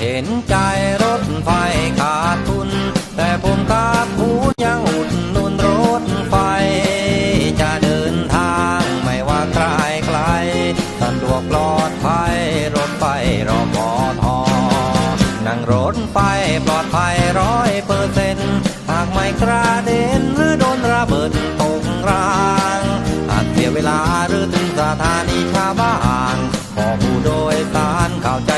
เห็นใจรถไฟขาดทุน แต่ผมขาดทุนยังอุดหนุนรถไฟ จะเดินทางไม่ว่าไกลไกลสะดวกปลอดภัยรถไฟรอพอทอนั่งรถไฟปลอดภัยร้อยเปอร์เซ็นต์หากไม่กระเด็นหรือโดนระเบิดตกรางอาจเสียเวลาหรือถึงสถานีชาวบ้านขอผู้โดยสารเข้าใจ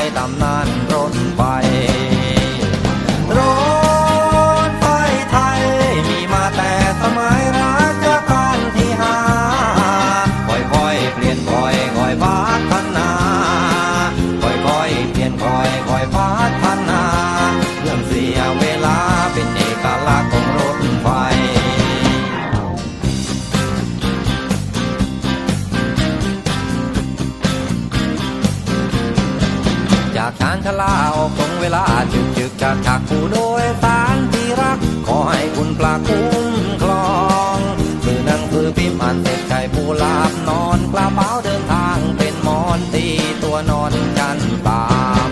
ชานชาลาออกตรงเวลาจึกจึกจากจากผู้โดยสารที่รัก ขอให้คุณปลาคุ้มครองสื่อนั่งสือพิมพ์อ่านเสร็จใจผู้หลาบนอนกระเป๋าเดินทางเป็นหมอนตีตัวนอนกันตาม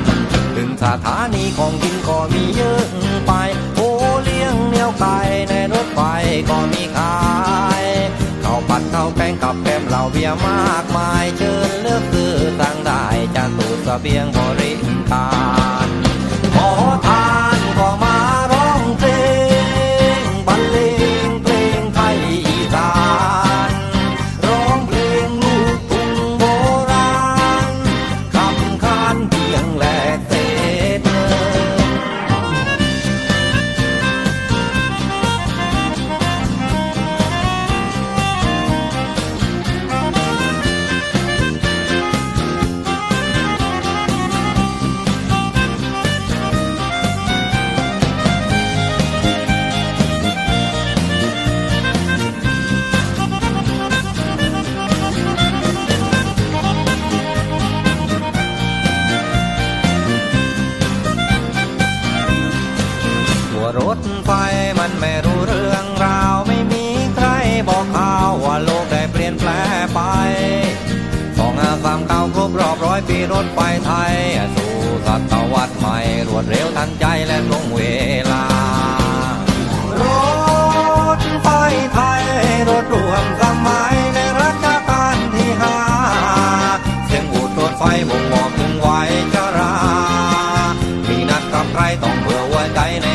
ถึงสถานีของกินก็มีเยอะไปโอเลี้ยงเนียวไก่ในรถไฟก็มีขายข้าวผัดข้าวแกงกับแกมเหล้าเบียร์มากมายเชิญเลือกซื้อสั่งได้จากตู้เสบียงบร รถไฟมันไม่รู้เรื่องราว ไม่มีใครบอกข่าวว่าโลกได้เปลี่ยนแปลไปสองอาสามเก้าครบรอบร้อยปีรถไฟไทย สู่ศตวรรษใหม่รวดเร็วทันใจและลงเวลา รถไฟไทยรถรวมสมัยในรัชกาลที่ห้าเสียงอูดรถไฟบ่งบอกถึงไวจรามีนัดกับใครต้องเผื่อไว้ใจใน